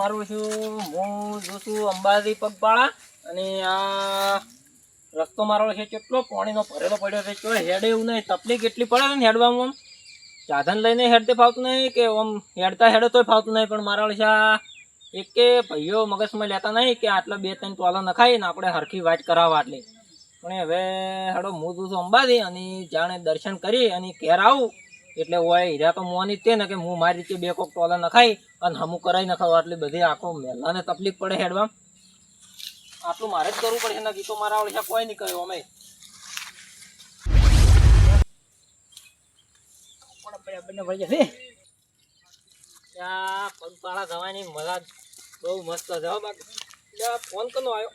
મારું છું, હું જોઉં છું અંબાજી પગપાળા. અને આ રસ્તો મારો છે કેટલો? પાણીનો ભરેલો પડ્યો છે. કેટલો હેડે એવું નહીં. તકલીફ એટલી પડે ને હેડવામાં સાધન લઈને હેડતે ફાવતું નહીં કે આમ હેડતા હેડે તોય ફાવતું નહીં. પણ મારા વળી એક કે ભાઈઓ મગજમાં લેતા નહીં કે આટલા બે ત્રણ ટોલા નખાય ને આપણે હરખી વાટ કરાવવા આટલી. પણ હવે હેડો, હું જોઉં છું અંબાજી અને જાણે દર્શન કરી અને ઘેર આવું. એટલે હોય હીરા તો મોની તે ને કે હું મારી રીતે બે કોક ટોલા નખાઈ અને હમું કરાવી નખાવ. એટલે બધી આખો મહેલાને તકલીફ પડે હેડવા. આટલું મારે જ કરવું પડે. નક્કી તો મારા ઓળખ્યા કોઈ નહીં કર્યું અમે. બંને વળી જશે પગપાળા જવાની મજા બહુ મસ્ત ત્યાં ફોન કનો આવ્યો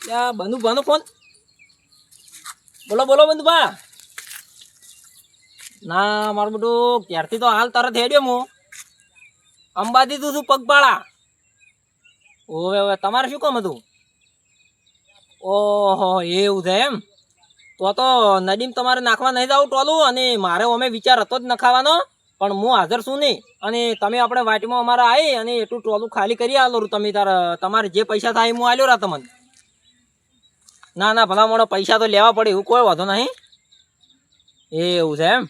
ત્યાં બંધુ ભાનો ફોન. બોલો બોલો બંધુ બા ના, મારું બધું ક્યારથી તો હાલ તરત હેડ્યો હું અંબાજી તું છું પગપાળા? ઓવે ઓવે, તમારે શું કામ હતું? ઓહો, એવું છે એમ? તો તો નદીમ તમારે નાખવા નહીં જવું ટોલું, અને મારે અમે વિચાર હતો જ નખાવાનો, પણ હું હાજર છું નહીં. અને તમે આપણે વાટીમાં અમારા આવી અને એટલું ટોલું ખાલી કરી આલો તમે તાર. તમારે જે પૈસા થાય હું આલ્યો રા તમને ના ના, ભલા મોડો પૈસા તો લેવા પડે, એવું કોઈ વાંધો નહીં. એવું છે એમ?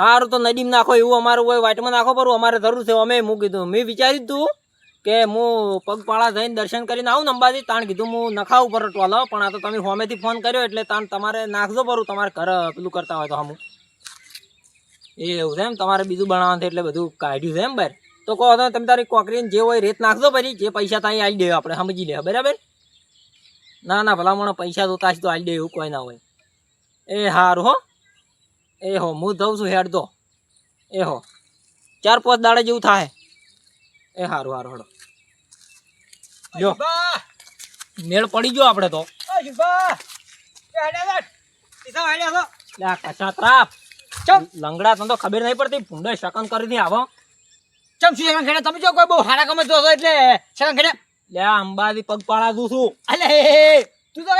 સારું તો નદીમ નાખો એવું અમારું હોય, વાટમાં નાખો પર અમારે જરૂર છે. અમે મૂકી કીધું મેં વિચાર્યું તું કે હું પગપાળા જઈને દર્શન કરીને આવું અંબાજી. તાણ કીધું હું નખાવ ઉપર ટોલો પણ આ તો તમે હોમેથી ફોન કર્યો એટલે તાણ તમારે નાખજો પરું તમારે ઘર પેલું કરતા હોય તો હમું. એવું છે એમ? તમારે બીજું બનાવવાનું એટલે બધું કાઢ્યું છે એમ બરાબર તો કહો તમે તમે તારી કોકરીને જે હોય રેત નાખજો પછી. જે પૈસા ત્યાં આવી દેવા આપણે. સમજી લેવા બરાબર? ના ના, ભલામણ પૈસા જોતા હશે તો આવી દે એવું કોઈ ના હોય. એ સારું હો. એ હો હું ધઉં છું હેડ દો એ હો ચાર પાંચ દાડા જેવું થાય એ સારું સારું હડો જો મેળ પડી ગયો આપણે તો. લંગડા તને તો ખબર નહીં પડતી ભૂંડે શકન કરી દી આવો. ચમ શું શકન ખેડે તમે જો કોઈ બહુ હારા કમે તો એટલે શકન ખેડે લે અંબાજી પગ પગપાળા દઉં છું અલે તું તો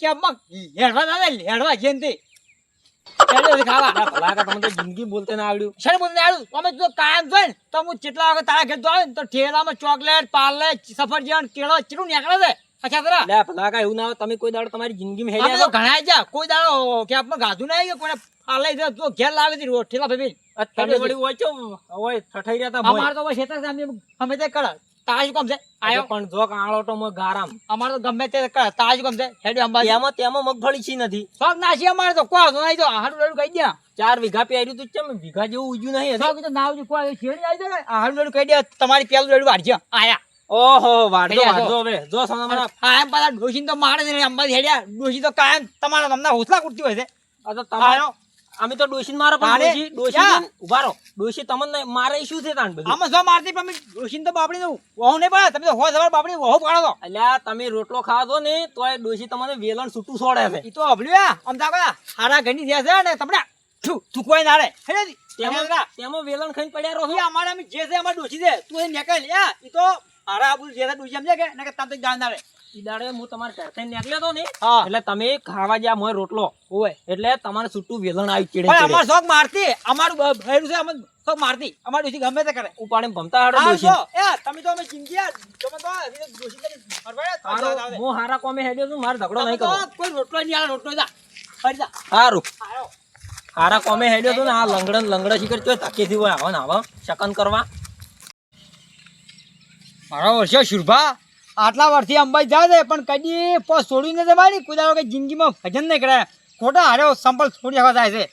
કેમ હેડવા દાદા હેડવા જેન જિંદગી બોલતે ના આવડ્યું. શેને બોલને આડું અમે જો કાયમ જોઈ ને તો હું જેટલા વખત તારા ઘેર તો ને તો ઠેલામાં ચોકલેટ પાર્લે સફરજન કેળો ચીરું નીકળે છે. કા એવું ના તમે કોઈ દાડો તમારી જિંદગીમાં ઘણા જા કોઈ દાડો કેપમાં ગાધું નહીં કે કોઈને પાર્લે દે તો ઘેર લાવે છે ઠેલા ભેબી તમે વળી હોય હોય ઠઠાઈ રહ્યા તા ભોય. તો ખેતર અમે અમે તે કર. તારા શું છે? આયો. પણ જો તો મો ગારામ. અમાર તો ગમે તે તાજ તારા છે? હેડે અંબાજી. તેમાં તેમાં મગફળી છી નથી. શોખ નાસી અમાર તો. કો વાંધો નઈ તો હાડું ડડું કહી દે. ચાર વીઘા પહેર્યું તું ચમ વીઘા જેવું ઉજ્યું નહીં? શોખ તો નાવ જો કોઈ છેડી આવી જાય હાડું લડું કહી દે. તમારી પેલું ડડું વાળજો આયા. ઓહો વાડજો વાડજો હવે. જો સોનામાં આ એમ પાછા ડોશી તો મારે જ અંબાજી હેડ્યા. ડોશી તો કાયમ તમારા તમને હોસલા કુટતી હોય છે. આ તો તમારો અમે તો ડોશી મારો પણ ડોશી ડોશી ઊભા રહો. ડોશી તમને મારે શું છે તાન બધું? આમાં જો મારતી પણ અમે ડોશીને તો બાપડી નું વહુ નહીં પડે. તમે તો હો સવાર બાપડી વહુ પાડો તો. અલ્યા તમે રોટલો ખાવા દો ને તોય ડોશી તમને વેલણ છૂટું છોડે છે. ઈ તો અભલ્યું તા બધા હારા ઘણી થયા છે ને તમને થૂકવાય ના રે. તેમાં તેમાં વેલણ ખાઈને પડ્યા રહો અમારે અમે જે છે અમારે ડોશી છે. તું એ નીકળ લે ઈ તો હારા આબુ જે છે ડોશી સમજે કે ને કે તામ તો જાણ ના રે. ઈ હું તમારે ઘર નીકળ્યો તો ને એટલે તમે ખાવા જ્યાં મોય રોટલો ઓય એટલે તમારે છૂટું વેલણ આવી ચીડે અમાર શોખ મારતી. અમારું બ- છે અમે શોખ મારતી. અમાર ડોશી ગમે તે કરે. ઉપાડીને ભમતા હાડો આ એ તમે તો અમે જિંદગી તમે તો આ કરી ફરવાડ્યા, તમે તો હારો, આવે. હું હારા કોમે હેડ્યો છું મારે ઝઘડો નહીં તો કોઈ રોટલો નહીં આલે, રોટલો જા. ફરી જા. સારું હારા. કોમે હેડ્યો છું ને આ લંગડન લંગડા શીખર ચોય ધકેથી હોય આવો ને આવો. શકન કરવા. મારા વર્ષે શુરભા. આટલા વર્ષથી અંબાઈ જાય છે, પણ કદી પોસ છોડી નથી મારી કોઈ કે જિંદગીમાં ભજન નહીં કરે ખોટા હારે સંપલ છોડી આવવા જાય છે.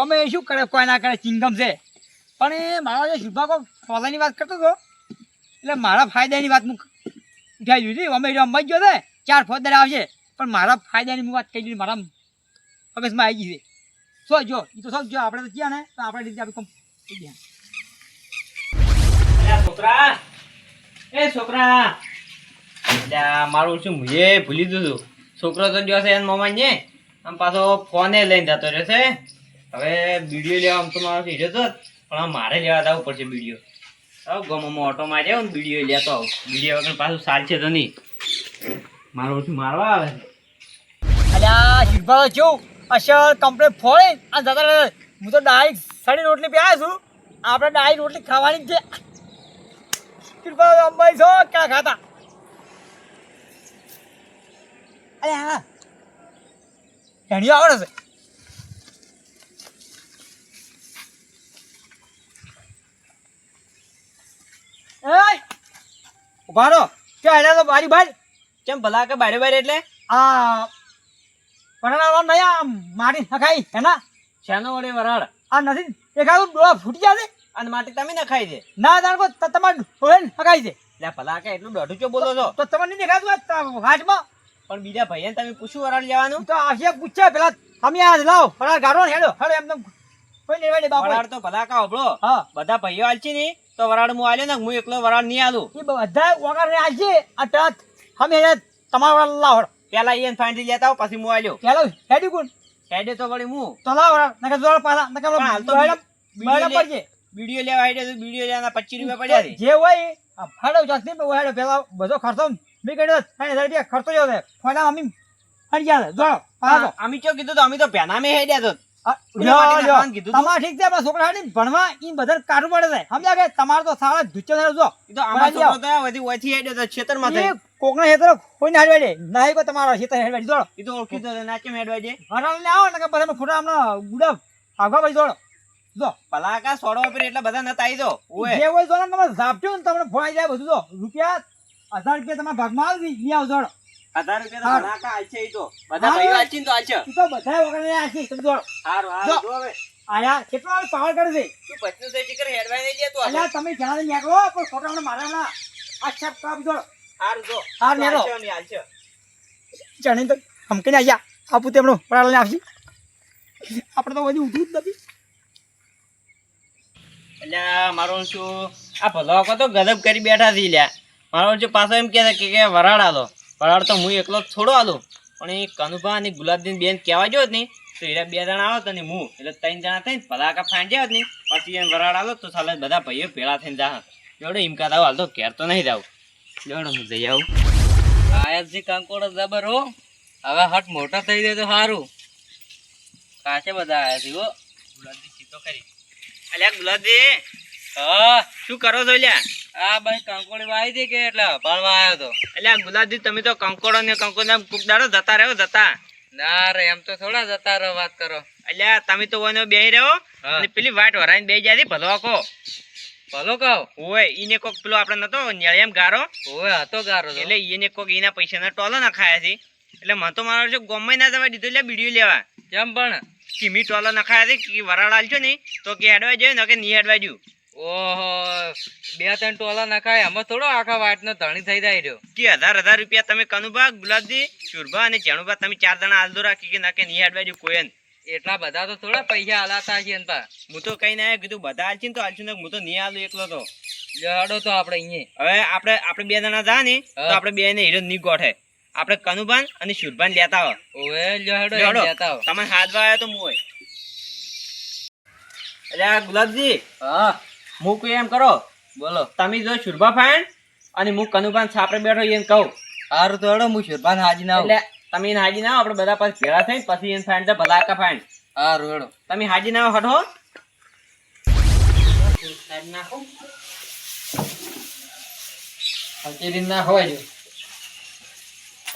અમે શું કરે, કોઈ ના કરે, ચિંગમ છે. પણ એ મારા જે શુભાકો ફોલાની વાત કરતો હતો, એટલે મારા ફાયદાની વાત હું ઉઠાઈ દીધી. અમે અંબાઈ ગયો છે, ચાર ફોદર આવશે, પણ મારા ફાયદાની હું વાત કહી દીધી, મારા મગજમાં આવી ગઈ છે. સો જો એ તો શું જો, આપણે તો ગયા ને, તો આપણે રીતે આપણે કોમ થઈ છોકરા એ છોકરા. અલ્યા, મારું શું મુએ ભૂલી દીધું છોકરો તો ગયો છે એના મામા ને. આમ પાછો ફોને લઈને જતો રહેશે હવે વીડિયો લેવા આમ તો મારો હીરો તો પણ મારે લેવા જવું પડશે વીડિયો આવ ગમોમાં ઓટો માર્યો ને વીડિયો લેતો આવું. વીડિયો વગર પાછું ચાલશે તો નહીં. મારું શું મારવા આવે છે? અલ્યા શિલ્પા કેવું? અસર કમ્પ્લેટ ફોડે જતા રહે. હું તો ડાયરેક્ટ સડી રોટલી પી આવ્યો છું. આપણે ડાઈ રોટલી ખાવાની જ છે. કૃપા અંબાઈ છો? ક્યાં ખાતા? અરે હા. ઘણી આવડે છે. ઊભા રહો. ક્યાં હેડ્યા તો બારી બાર? કેમ ભલા કે બારે બારે એટલે? આ પરણાવા નહીં આ મારી નખાઈ હેના શાનો વડે વરાળ? આ નથી દેખાતું ડોળા ફૂટી છે. અને માટી તમે નખાઈ દે ના જાણકો તમારે ડોળે નખાઈ દે એટલે ભલા કે એટલું દોઢું ચો બોલો છો? તો તમને નહીં દેખાતું હાથમાં? પણ બીજા ભાઈને તમે પૂછ્યું વરાળ જવાનું? તો આશિયા પૂછ્યા પેલા તમે આ લાવ વરાળ ને હેડો. હેડો એમ કોઈ લેવા દે બાપા. વરાળ તો ભલા કા હોબળો હા. બધા ભાઈઓ આલચી ને તો વરાળ હું આલ્યો ને હું એકલો વરાળ નહીં આલું એ બધા વગર ને આજે અટત અમે તમારા વરાળ લાવ પેલા એ ફાંડી લેતા પછી હું આલ્યો ચાલો હેડી કોણ? હેડે તો વળી હું. તો લાવ હેડો. નકર જોડો પાછા નકર હાલ તો બરડા- બીડીઓ લેવા હેડે તો વીડિયો લેવાના પચીસ રૂપિયા પડ્યા છે. જે હોય આ ફાડો જાસ્તી મેં હેડો પેલા બધો ખર્ચો મેં કહ્યું ત્રણ હજાર રૂપિયા ખર્ચો જો છે અમી ફરી ગયા જો અમી ચો કીધું તો અમી તો પેના મેં હેડ્યા તો? તમારે ઠીક છે છોકરા ભણવા બધા કાઢવું પડે છે. સમજ્યા કે તમારે તો સારા ધુચ્ચો જો તો ઓછી તો એ કોકના હેતર કોઈ ના હાડવાડે ના કોઈ તમારો હેતર હેડવાડી દોડો ઈ તો ઓળખી તો નાચે હેડવા છે હરાળ ને આવો ને કે બધા ફોટા હમણાં ગુડા આગવા ભાઈ દોડો જો. ભલા કા સોડો પર એટલે બધા નતા આવી તો ઓય. જે હોય દોડો તમે ઝાપટ્યું ને તમને ફોડાઈ જાય બધું તો રૂપિયા હજાર રૂપિયા તમારા ભાગમાં આવી નહીં આવ દોડો હજાર રૂપિયા તો હા. ભલા કા આલશે ઈ તો. બધા હા. આલશે તો આલશે. ઈ તો બધા વગર ને તમે દોડો હારું હારું જો. હવે. આયા કેટલો વાર પાવર કરે છે. તું પચનું થઈ ચીકર હેડવાય નહીં જતો અલ્યા તમે જ્યાં નીકળો? પણ ફોટા મારા હમણાં આ છાપ કાપ દોડો હારું જો. હાર નેરો. આલશે ને આલશે. જાણે તો હમકે ને આયા આપું તેમનો પડાળ આવશે. આપણે તો બધું ઉઠ્યું જ નથી. અલ્યા મારો શું, આ ભલાકો તો ગજબ કરી બેઠા છે લ્યા. મારો શું પાછો એમ કહે છે કે વરાળ આલો. વરાળ તો હું એકલો થોડો આલો. પણ એ કનુભા અને ગુલાબદીન બેન કહેવા જો જ નહીં. તો એ બે જણા આવત અને હું, એટલે ત્રણ જણા થઈને ભલાકા ફાંડ જાવ નહીં. પછી એને વરાળ આલો તો સાલે બધા ભાઈઓ ભેળા થઈને જા જોડે હિમકા દાવ હાલતો ઘેર તો નહીં જાવ જોડે હું જઈ આવું. આયતજી કંકોડો જબર હો. હવે હટ મોટા થઈ જાય તો સારું. કાશે બધા આવ્યા છે હો. ગુલાબજી સીધો કરી. અલ્યા ગુલાબજી હા શું કરો છો અલ્યા? આ ભાઈ કંકોડી વાવી હતી કે એટલે ભણવા આવ્યો તો. અલ્યા ગુલાબજી તમે તો કંકોડો ને કંકોડો કુક દાડો જતા રહ્યો જતા. ના રે એમ તો થોડા જતા રહો વાત કરો. અલ્યા તમે તો વનો બેહી રહ્યો અને પેલી વાટ વરાઈને બેહી જાય ભલો આખો ભલો કહો. ઓય ઈને કોક પેલો આપણે નતો નિયાળિયામ ગારો. ઓવે હતો ગારો એટલે ઈને કોક એના પૈસાના ટોલો નખાયા છે. એટલે મને તો મારો છે ગમે ના જવા દીધો એટલે બીડીઓ લેવા. કેમ પણ? કિમી ટોલો નખાયા હતી કે વરાળ આલજો ને તો કે હેડવા જાય ને કે નહીં હેડવા જ્યું ઓહો બે ત્રણ ટોલા નખાય આમાં થોડો આખા વાટનો ધણી થઈ જાય રહ્યો. કે હજાર હજાર રૂપિયા તમે કનુભા ગુલાબજી ચુરભા અને જેણુભા તમે ચાર જણા આલદો રાખી કે ના કે નહીં હેડવા જ્યું કોઈ એટલા બધા તો થોડા પૈસા હલાતા છે પા હું તો કઈ ના કીધું બધા આલશે ને તો આલશું ને હું તો નહીં આલું એકલો તો. લડો તો આપણે અહીંયા. હવે આપણે આપણે બે જણા જા ને તો આપણે બે ને હીરો નહીં ગોઠે. આપણે કનુભાન અને શુરભાન લેતા આવો. ઓવે લડો લેતા આવો. તમે હાથ આવ્યો તો અલ્યા ગુલાબજી હા. હું કોઈ એમ કરો? બોલો. તમે જો શુરભા ફાઈન અને હું કનુભાન છાપરે બેઠો એમ કહું. સારું તો હડો હું શુરભાન હાજી ના એટલે તમે એને હાજી ના આવો આપણે બધા પાસે ભેળા થઈને પછી એને ફાઈન તો ભલા ફાઈન સારું હેડો. તમે હાજી ના આવો હટો. નાખો ના હોય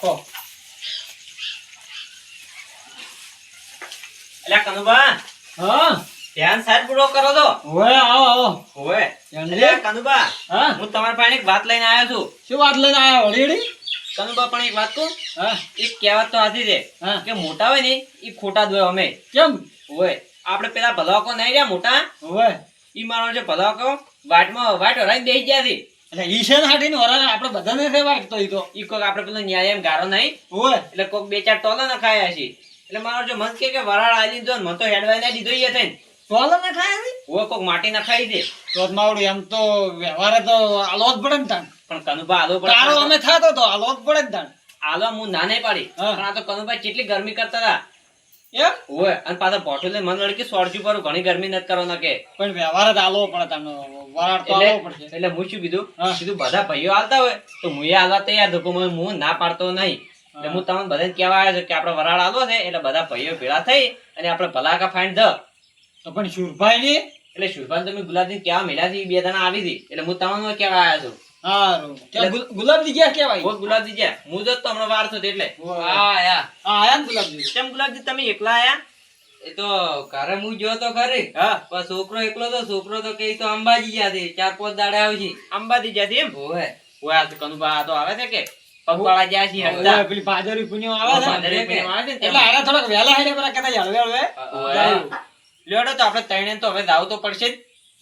જો અલ્યા કનુભા હા? ધ્યાન સાહેબ પૂરો કરો તો. ઓય આવો આવો. હોય અલ્યા કનુભા હા? હું તમારા પાસે એક વાત લઈને આવ્યો છું. શું વાત લઈને આયા ઓલરેડી કનુબા પણ એક વાત કહું? હા. એક કહેવત તો હાથી છે હા. કે મોટા હોય ને એ ખોટા દોય અમે. કેમ? હોય આપણે પેલા ભલાકો નહીં રહ્યા મોટા? ઓય ઈ મારો છે ભલાકો વાટમાં વાટ હરાઈને બેસી ગયા છે. એટલે ઈશન હાટીને વરાને આપણે બધાને સેવા તો ઈ તો. ઈ કોક આપણે પેલો ન્યાય એમ ગારો નહીં. હોય. એટલે કોક બે ચાર ટોલા ના ખાયા છે. એટલે મારો જો મન કે કે વરાળ આલી દો ને મને તો હેડવાય ના દીધો ઈ થઈને ટોલા ના ખાય છે? હોય કોક માટી ના ખાઈ દે તો માવડું એમ તો વ્યવહારે તો આલો જ પડે ને તાણ. પણ કનુભા આલો પડે તારો અમે થાતો તો આલો જ પડે ને તાણ. આલો હું ના નહીં પાડી. પણ આ તો કનુભા કેટલી ગરમી કરતા હતા. હોય અને પાછા બોટલ મન લડકી સોળજુ પર ઘણી ગરમી નથી કરો ના કે. પણ વ્યવહાર જ આલો પડે તાણ વરાળ તો આલો પડશે. એટલે એટલે હું શું કીધું? કીધું બધા ભાઈઓ હાલતા હોય તો હું એ હાલવા તૈયાર છું પણ હું ના પાડતો નહીં. એટલે હું. તમને બધાને કહેવા આવ્યો છું કે આપણે વરાળ આલો છે એટલે બધા ભાઈઓ ભેળા થઈ અને આપણે ભલાકા ફાઈન ધ. તો પણ શુરભાઈ એટલે શુભાન તમે ગુલાબજી કેવા મેળ્યા બે દાણા આવી હતી એટલે હું તમને કેવા આવ્યો છું. હારું ગુલાબજી ગયા કેવાય બહુ ગુલાબજી જ્યાં હું જો હમણાં વાર છું એટલે. હા આયા આયા ગુલાબજી. કેમ ગુલાબજી તમે એકલા આયા? એ તો ઘરે હું ગયો તો ખરી હા. પણ છોકરો એકલો તો છોકરો તો કે તો અંબાજી ગયા છે ચાર પાંચ દાડે આવશે. અંબાજી જ્યાંથી એમ? હોય ઓય આ તો કનુભા આ તો આવે છે કે? પગવાળા જ્યાં છે. પેલી બાજરી પુણ્યો આવે છે? ભાદરવી પૂનમ આવે છે એટલે. થોડાક વહેલા હેડે પેલા કહેતા હળવે હળવે. લેડો તો આપણે ત્રણે તો હવે જાવું તો પડશે જ.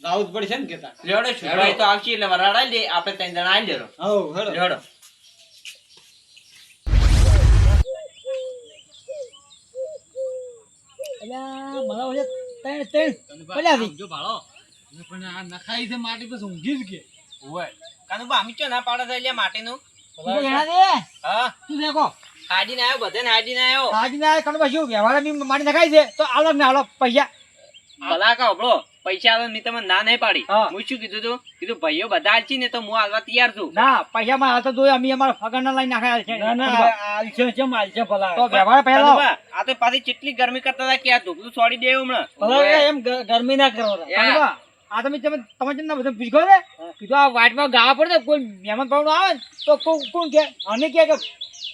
જાવું જ પડશે ને કેતા. લેવડો શુભાઈ તો આવશે એટલે વરાળ લે આપણે ત્રણ જણા આવી દેરો હો હેડો. લેવડો અલ્યા મારા ઓલે ત્રણ ત્રણ પલ્યાથી. જો ભાળો. પણ આ નખાઈ છે માટી પછી ઊંઘી જ કે. ઓય. કનુભા અમે ચો ના પાડે છે એટલે માટીનું? તું તો દે. હા. તું દેખો હાડીને આવ્યો બધાને હાડીને આવ્યો આ કણવા શું વ્યવહાર બી મારી છે? તો આલો ને આલો પૈસા. ભલા કા હબળો પૈસા આવે મેં તમને ના નહીં પાડી. હું. શું કીધું તું? કીધું ભાઈઓ બધા આલશી ને તો હું હાલવા તૈયાર છું. ના પૈસા માં હાલતો અમે અમારા ફગરના લઈને નાખ્યા છે. ના ના હાલશે છે હાલશે ભલા. તો વ્યવહાર પહેલા આ તો પાછી કેટલી ગરમી કરતા હતા ક્યાં તું બધું છોડી દે હમણાં. એમ ગરમી ના કરો. આ તમે તમે તમે જેમ બધા પૂછો ને કીધું આ વાટમાં ગાવા પડે કોઈ મહેમાન પાવડું આવે ને તો કોણ કોણ કે? અને કે કે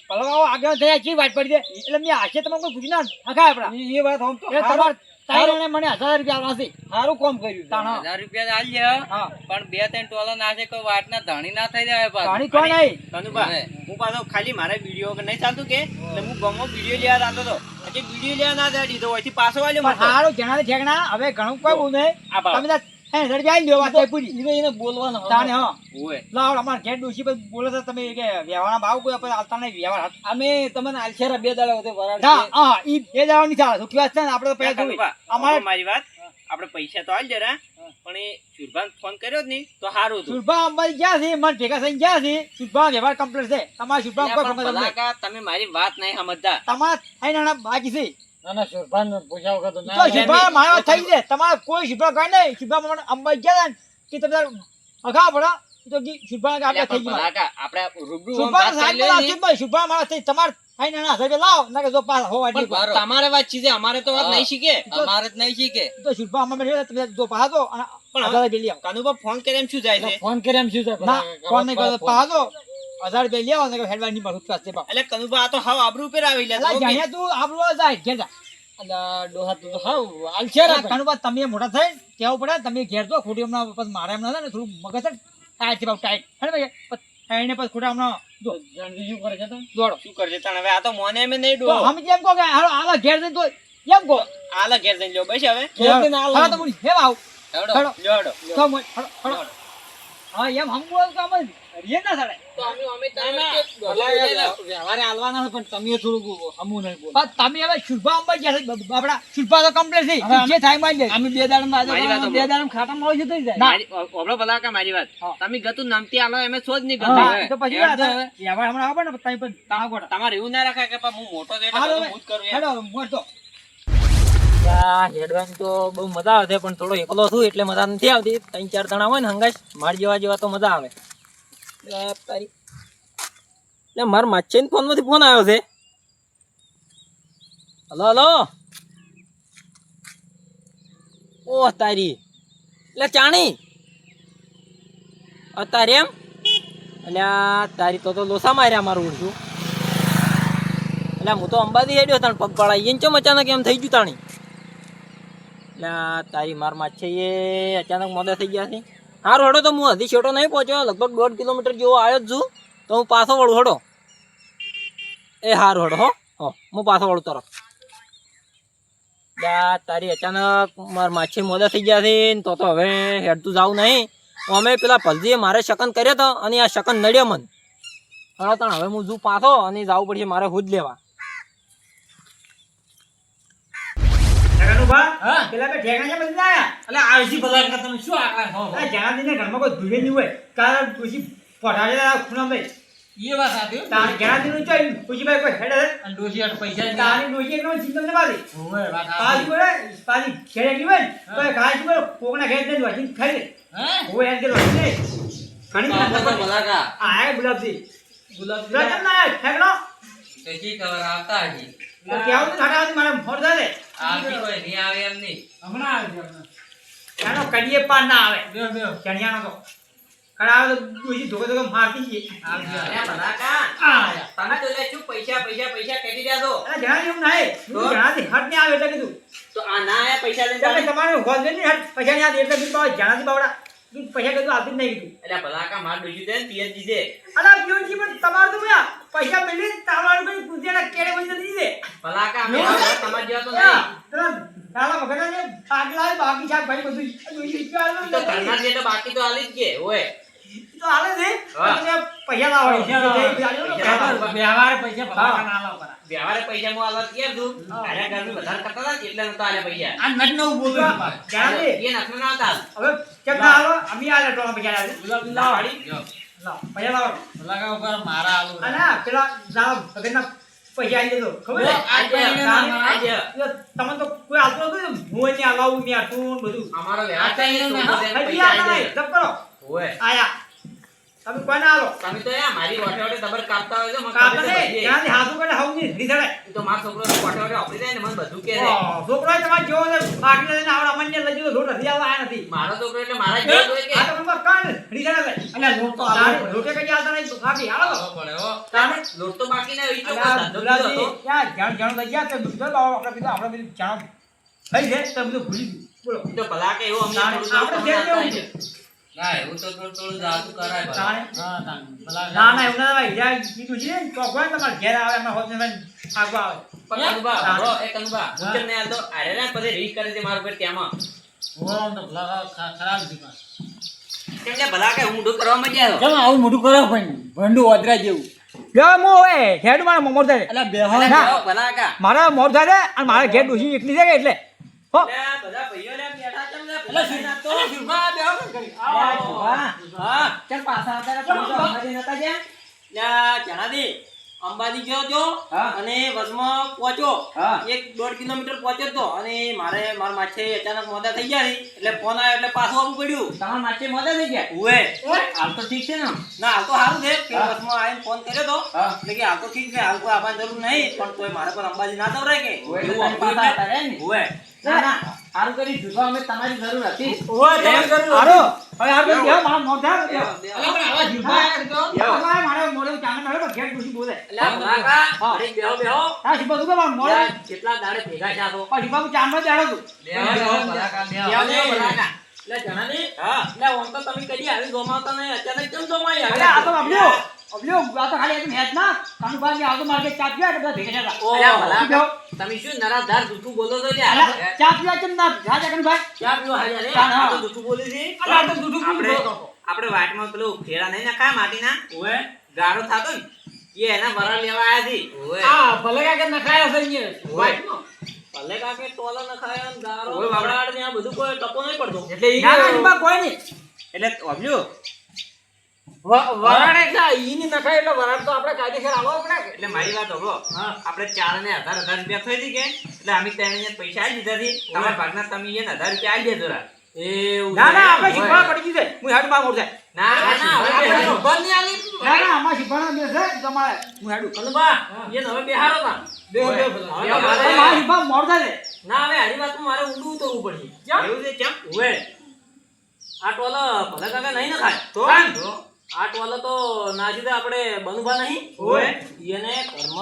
ભલા આગળ થયા છે વાટ પડી દે એટલે મેં આશે તમે કોઈ પૂછ્યું ના નખાય આપડા એ વાત આમ તો એ તમાર તારે મને હજાર રૂપિયા આવવાના છે. સારું કામ કર્યું તાણા. હજાર રૂપિયા આલજે હા. પણ બે ત્રણ ટોલા નાખે કોઈ વાટના ધણી ના થઈ જાય પાછું. કોણ નહીં કનુભા હું પાછો ખાલી મારા વીડિયો નહીં ચાલતું કે? હું ગમો વીડિયો લેવા જતો હતો. પછી વીડિયો લેવા ના દીધો હોયથી પાછો જણા ઠેકણા હવે ઘણું કોઈ બોલ. તમે તાર હે હજાર રૂપિયા આલી લ્યો વાત પૂરી. ઈ તો એને બોલવાનો તાને હા. ઓય. લાવ અમાર ઘેર ડોશી પર બોલે તો તમે કે વ્યવહારના ભાવ કોઈ આપણે આલતા નહીં વ્યવહાર અમે તમને આલશે બે દાડા વધે વરાળ ના છે. હા ઈ બે દાડા ની ચાલે સુખી વાત છે ને આપણે તો પૈસા જોઈ અમારે મારી વાત. આપણે પૈસા તો આલ જરા પણ એ સુરભાન ફોન કર્યો જ નહીં તો સારું હતું. સુરભા અંબાજી ગયા છે મને ભેગા થઈને ગયા છે. સુરભા વ્યવહાર કમ્પ્લીટ છે. તમારા સુરભા તમે મારી વાત નહીં સમજતા. તમારા થઈ નાના બાકી છે. ના ના પૂછ્યા વગર તો ના તો મારા થઈ તમારા કોઈ સુરભા કઈ નહીં. સુરભા મને અંબાજી ગયા ને કે તમે અઘા પડો. તો કી આપણે થઈ પણ આપણે રૂબરૂ આમ સુરભા વાત સાહેબ મારા થઈ તમાર તમારે છે અમારે તો વાત નહીં શીખે. અમારે જ નહીં શીખે. તો શુભા અમે તમે જો દો પણ કાનુભા ફોન કરે એમ શું જાય છે? ફોન કરે એમ શું જાય ફોન નહીં કરો હજાર રૂપિયા લેવા આવો ને હેડવા ની મારું પાસે છે એટલે કનુભા આ તો હાવ આબરૂ ઉપર આવી લે. જાણ્યા તું આપણું જાય ઘેર જા. અલા, ડોહા તું તો હાવ આલશે રા ભાઈ. તમે મોટા થઈ કેવું પડે? તમે ઘેર તો ખોટી હમણાં પછી મારે એમ ને થોડું મગજ છે ટાઈટ છે બાપ ટાઈટ. હે ભાઈ એને પછી ખોટા હમણાં જો શું કરે છે તો? દોડો. શું કરજે તણ? હવે આ તો મોને એમ નહીં ડો હમ જેમ કહો કે હાલો હાલો ઘેર જઈને તો એમ કહો. આલા ઘેર જઈને લ્યો બસ હવે. ઘેર જઈને હાલો. હા તો બોલી હે આવ. હેડો. હેડો. હેડો. હા એમ હમ બોલ કામ રીએ ના સાડે તો અમે અમે ના, તને ના, કે ભલા યાર, વ્યવહારે આલવાના પણ તમે થોડુંક હમું નહીં બોલો. તમે હવે શુલ્પા અંબાઈ ગયા બાપડા શુલ્પા તો કમ્પ્લીટ થઈ જે થાય મારી લે અમે બે દાડામાં આજે બે સાંભળો. દાડામાં ખાતામાં હોય છે જાય. ઓબળો ભલા કા મારી વાત. તમે ગતું નમતી આલો એમ શોધ નહીં ગતું તો પછી વાત વ્યવહાર હમણાં આવે ને તમે પણ તાવ ગોળા. તમારે એવું ના રાખાય કે હું મોટો છે એટલે હાલો બધું હવે. હું જ કરું હેડો મોર તો તો બહુ મજા આવે છે પણ થોડો એકલો છું એટલે મજા નથી આવતી. ત્રણ ચાર જણા હોય ને હંગાશ માર જેવા જેવા તો મજા આવે. તારી એટલે મારા માચ્છીન ફોનમાંથી ફોન આવ્યો છે. Hello hello. ઓહ તારી. એટલે ચાણી. તારી એમ? એટલે તારી તો તો લોસા માર્યા મારું ઉડશું એટલે હું તો અંબાજી હેડ્યો તાણ પગપાળા એને ચમ અચાનક એમ થઈ ગયું તાણી. એટલે આ તારી માર માછે એ અચાનક મોદા થઈ ગયા છે. હારું હડો તો હું હજી છેટો નહીં પહોંચ્યો, લગભગ દોઢ કિલોમીટર જેવો આવ્યો જ છું, તો હું પાછો વળું હડો. એ સારું હડો, હો હો, હું પાછો વળું તરફ એટલે તારી અચાનક માર માછી મોદા થઈ ગયા છે તો તો હવે હેડતું જાવું નહીં. અમે પેલા પલજીએ મારે શકન કર્યો હતો, અને આ શકન નડ્યો મન. હડો તણ, હવે હું જુ પાછો, અને જવું પડશે, મારે હું જ લેવા. હા. પેલા બે ઠેકાણા છે પછી એટલે આવશી ભલા કે તમે શું આકડા છો? આ જણાજીને ઘરમાં કોઈ ધૂળે નહીં હોય. કારણ પછી પઢાડેલા ખૂણા ભાઈ એ વાત સાચી. તાર જણાજીનું ચોય પછી ભાઈ કોઈ હેડે અને ડોશી પૈસા તારી ડોશી એકદમ ચિંતા ન પાડી. હોવે, વાત પાછી સાચી. બોલે પાછી ઘેર હોય તો એ ખાય કોકના ઘેર જઈને વાંચીને ખાઈ લે. હે? હોય એમ કે ઘણી ભલા કા. આ ગુલાબજી. ગુલાબ રચન ના ઠેકનો તો ખબર આવતા હજી. તો કેવું તો ખાટા મારે ફોન થાય આવતી કોઈ નહીં આવે એમ નહીં. હમણાં આવજો, હમણાં. કડીએ પાર ના આવે. બેહો, બેહો. ચણિયાનો તો. કડાવે તો ડોશી ધોકો ધોકો મારતી જઈએ. અલ્યા ભલાકા, આ તમે તો લે શું પૈસા પૈસા પૈસા કહી છો અરે ના હે. જણાથી હટ ને આવે એટલે કીધું. તો આ ના આયા પૈસા લઈને તમે તમે તમારે હોલ ને હટ. પૈસા એટલે કીધું બાબા જણાથી બાવડા. પૈસા કીધું આપી જ નહીં કીધું. અલ્યા ભલાકા માર ડોશી દે ને પીએચડી દે અલા પીઓજી પણ તમારું તો ભયા પૈસા મેળવી તમારું કઈ કુતિયાના કેડે પૈસા દીધી દે ભલા કા? આવા તમારા જેવા તો નહીં. પેલા તારા વગરના ને આગલા બાકી શાક ભાઈ બધું જોઈ ચાલો તો ઘરના જે તો બાકી તો આલી જ કે ઓય. તો આલે દે તમે પૈસા લાવો પૈસા લાવો. પૈસા ભલા વ્યવહારે ના લાવો કરા. વ્યવહારે પૈસા હું આલવા તૈયાર છું આર્યા ઘરનું વધારે કરતા હતા એટલે નતો આલ્યા પૈસા? આ નટ નવું બોલું છું. પાછું. જણાવી એ ના હવે કેમ ના હાલો અમે આ લેટો પૈસા લાવે ગુલાબી ના લાવો. પાડી? જો. પૈસા લાવો. ભલાકા મારા આલુ અને પેલા લાવ વગરના પૈસા આવી દેતો ખબર છે? આ જે, આ જે. એટલે તમને તો કોઈ આવતું નતું હું બધું. અમારો આ ને, જપ કરો. ઓય. આયા. તમે ના આલો? તમે તો મારી વાટે વાટે કાપતા હોય તો મને કાપને ખબર છે બધી. ત્યાંથી હાથું કાઢે હાઉની રીસડે ઈ તો મારો છોકરો વાટે વાટે ઓપડી જાય ને મને બધું કે છોકરો તમારે જેવો છે બાકી લઈને આવડા લઈ લોટ નથી. મારો છોકરો એટલે મારા જેવો જ કાન રીસડે લે લોટ તો આલવો લોટે કઈ આવતા નહીં? બાકી હાલો. પડે, હો. તારે લોટ તો બાકી ના હોય ઈ તો અને આ કોઈ ધંધો હતો. ક્યાં જાણ જાણ લઈ ગયા તે બધું લાવો આપણે કીધું આપણે બધું જાણ થઈ છે? તો બધું ભૂલી ગયું. બોલો. તો ભલા કે એવું અમને તારે થોડું થોડું આપણે તમને જેમ આપતા જેવું હશે. ના એવું તો થોડું થોડું જાતું કરાય હા, ના ના એવું ના ભાઈ જ્યાં કીધું છે તો કોઈ તમારે ઘેર આવે એમાં હોત ને આવે. પણ હું? ને પછી રીક કરે છે મારા. હો, તો ભલાકા ખરાબ પાછું. ભલા કે હું ડૂબ કરવા માંડ્યા છો? કેમ આવું મોટું કરો પણ ભંડું ઓદરા જેવું મો હવે હેડ મારા મોર થાય અલ્યા બેહો ના. ભલા કા. મારા મોર થાય અને મારા ઘેર ડોસી એટલી છે કે એટલે હો બધા ભાઈઓ લે, બેઠા કેમ લે? અલ્યા શિવ- અલ્યા બેહો ને આવો. હા. ચાલ પાછા આવતા તો અંબાજી નતા ગયા? લે, જણાદી, અંબાજી ગયો હતો અને વસમાં પહોંચ્યો. એક દોઢ કિલોમીટર પહોંચ્યો હતો અને મારે મારા માછે અચાનક મોડા થઈ ગયા એટલે ફોન આવ્યો એટલે પાછું આવવું પડ્યું. તમારા માછે મોઢા થઈ ગયા? ઉવે. હાલ તો ઠીક છે ને ના હાલ તો સારું છે વસમાં આવીને ફોન કર્યો તો. હા. એટલે કે હાલ તો ઠીક છે હાલ કોઈ આવવાની જરૂર નહીં પણ કોઈ મારે પર અંબાજી ના દવરાય કે. ઓય, હતા ને? ના ના તમારી જરૂર હારો? હવે હારો મોર કેવો બેહો. પણ આવા તો. તમારે મારે તો ઘેર બોલે. અરે બેહો, બેહો. હા તું મારા કેટલા દાડે ભેગા જાડો તું બેહો, બેહો, બેહો. તો તમે કદી આવી ગમાવતા નહીં. અત્યારે કેમ ગમાઈ અરે આ તો અબલ્યો અબલ્યો આ તો ખાલી એક મેચ ના કાનુ બાજી આ ચા પીવા એટલે ભેગા થયા ઓહ, હતા ભલાકા, તમે શું નરાધાર જૂઠું બોલો છો ચા પીવા કેમ ના રાજા કનભાઈ ક્યાં પીવો હાલ્યા રે? ચા, હા. આ તો જૂઠું બોલી છે. આ તો જૂઠું બોલો આપણે વાટમાં પેલું ફેરા નહીં નાખાય માટીના ગાળો થાતો ને એ એના વરા લેવા આયા છી આ ભલે કાંઈક નખાયા છે અહીંયા. વાટમાં. ભલે કાકે ટોલો નખાયો ને ગાળો ઓય બાપડા. ને આ બધું કોઈ નહીં પડતો એટલે ઈ કોઈ નહીં વ- એટલે આ ઈની નખાય એટલે વરાળ તો આપણે કાયદેસર આલવા પડે. એટલે મારી વાત હોભળો. આપણે ચાર ને હજાર હજાર રૂપિયા થઈ હતી કે? એટલે અમે ત્રણે પૈસા આલી દીધા થી તમારા ભાગના તમે એને હજાર રૂપિયા આલી દેજો રા. એવું ના ના આપણે શીખવા પડી ગયું હું હેડમાં મોડ જાય ના ના ના આપણે બેહારો. નહીં આલી. ના ના આમાં શીખવાના બે છે તમારે. હું હેડું કનુભા, એને હવે બેહારો તા. બેહો, બેહો, હવે મારે- મારા શીખવા મોડ થાય ના હવે હારી વાતમાં મારે ઊંડું ઉતરવું પડશે. એવું છે કેમ આ ટોલો ભલે કાકા નહીં ને ખાય તો? આ વાલો તો ના જીતે આપણે બનુભા નહીં. હોય. એને કર્મ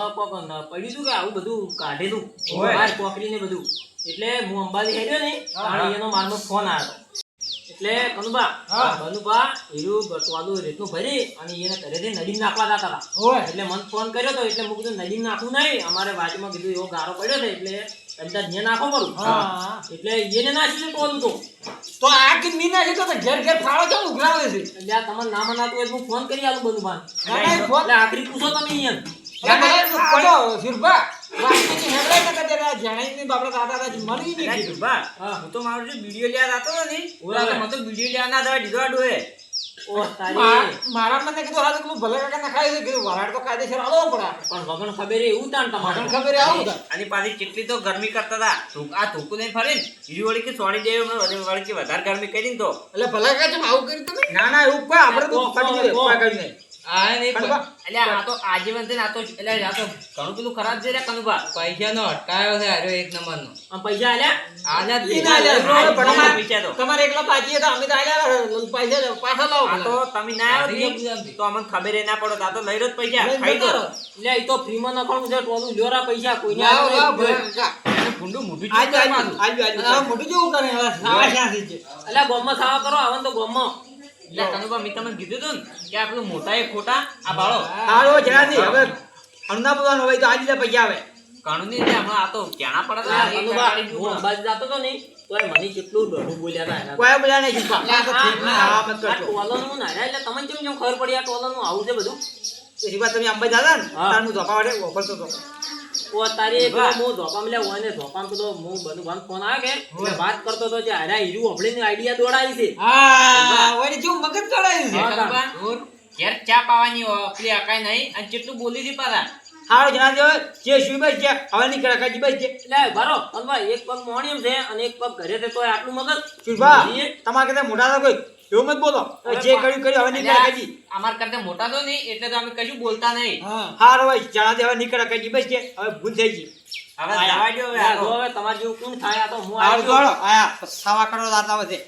પડ્યું હતું કે આવું બધું કાઢેલું. બહાર કોકરીને બધું. એટલે હું અંબાજી હેડ્યો ને તાણે એનો મારનો ફોન આવ્યો. એટલે કનુભા કનુભા બનુભા બટવાલું રેતનું ભરી અને એને ઘરેથી નદીમાં નાખવા જતા હતા. એટલે મને ફોન કર્યો તો એટલે હું કીધું નદીમ નાખવું નહીં. અમારે વાટમાં કીધું એવો ગારો પડ્યો છે એટલે કદાચ ને નાખો હા. એટલે એને નાખી ટોલું તો? તો આ કે મી નાખી તો તો ઘેર ઘેર ફાળો કેમ ઉઘરાવે છે. એટલે આ નામ ના હોય તો હું ફોન કરી આલું બધું ભાન એટલે આખરી પૂછો તમે અહીંયા એટલે આ તો હેડલાઈન નતા જરા જણાવીને તો આપણે દાદા દાદી મળી નહીં કીધું. હું. તો મારો જે વીડિયો લેવા જતો હતો ને ઓલા તો મને તો વીડિયો લેવા ના દવા દીધો આડું એ ઓ તારી મા- મારા મને કીધું હાલ પેલું ભલે કાકા નખાય છે કીધું વરાળ તો કાયદેસર આલવો પડે પણ વગણ ખબર એવું તાણ તમારે. ખબર આવું અને પાછી કેટલી તો ગરમી કરતા હતા થૂક- આ થૂકું નહીં ફરે ને વળી કે સોડી દેવી હમણાં વળી વળી કે વધારે ગરમી કરી ને તો. એટલે ભલે કાકા આવું કરી તમે ના. ના એવું કોઈ આપણે તો પડી ગયું આ નહીં કનુભા, આ તો આજીવન છે ને આ તો એટલે આ તો ઘણું પેલું ખરાબ છે રે કનુભા. પૈસાનો અટકાયો છે હારો એક નંબરનો. આમ પૈસા આલ્યા? આના જ ઈ ના લે, લીધા બરોબર, પણ અમારે- પૈસા તો તમારે એકલા પાછી હતા અમે તો આલ્યા પૈસા પાછા લાવો તો તમે ના આવ્યો તો અમને ખબર ના પડો તા તો લઈ રહ્યો જ પૈસા. ખાઈ દો એટલે એ તો ફ્રીમાં નખાણું છે ટોલું લ્યોરા પૈસા કોઈને. એને ભૂંડું મોઢું આજો, આજો, મોઢું જેવું કરે? હવે સાવા ક્યાંથી છે? એટલે ગોમમાં સાવા કરો આવન તો ગોમમાં. કનુભા મેં તમને કીધું તું ને કે આ મોટા એ ખોટા આ બાળો હાલો જણાથી હવે અમદા હોય તો આજે પૈસા આવે કાણુની એટલે હમણાં આ તો ક્યાંના પડે હા, છે? કનુભા, હું અંબાજી જાતો તો ને તોય મને કેટલું ડોઢું બોલ્યા હતા કોઈ બોલ્યા નહીં જીપા એટલે આ તો. ટોલાનું ના તમને કેમ કેમ ખબર પડી આ ટોલાનું આવું છે બધું એ જીપા તમે અંબાઈ દાદા ને. તારનું ધોપા વાળે વાપરતો હતો ઓ તારી પેલો હું ધોપામાં લે હોય ને ધોપામાં હું બધું બંધ ફોન આવે કે? વાત કરતો તો જે હારા હીરું અભળીને આઈડિયા દોડાવી છે. હા ઓય જેવું મગજ ચડાયું છે. હા. કનુભા, દૂર. ઘેર ચા પાવાની હોય, પેલી નહીં અને કેટલું બોલી પાછા? હાલો જણાથી હવે જે સુઈ છે હવે નહીં કરે કાજી બસ છે. એટલે બરો કનભા એક પગ મોણિયમ છે અને એક પગ ઘરે છે તો આટલું મગજ? તમારા મોટા કોઈ એવું મત બોલો. જે કર્યું કર્યું હવે નીકળે કાજી અમાર કરતા મોટા તો નહીં એટલે તો અમે કશું બોલતા નહીં. હારો ભાઈ જણાથી દેવા નીકળે કાજી બસ છે હવે ભૂલ થઈ ગઈ. હવે યા, જો હવે તમારે જેવું કોણ થાય આ તો હું હારો આવ્યો. જોડો આયા. સાવા કરો દાતા વધે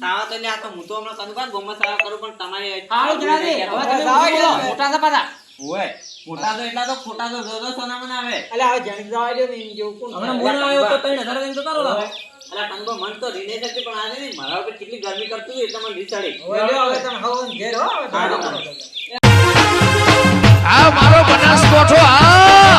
સાવા તો લે આ તો હું તો હમણાં કનુભા ગોમમાં સાવા કરું પણ તમારે હાલો દે. હવે તમે. મોટા છે પાછા. ઓય મોટા તો એટલા તો ખોટા તો જો સોના મને આવે અલ્યા હવે જાણી જવા દો ને જેવું કોણ હમણાં મોન આવ્યો તો મન રીને શકતી પણ આજે નહીં મારા ઉપર કેટલી ગરમી કરતું હતું એટલે મને રીસ ચડી. હવે તમે હવે ઘેર હો હવે હાલો. તમે કરો. આ મારો બનાસકોઠો આ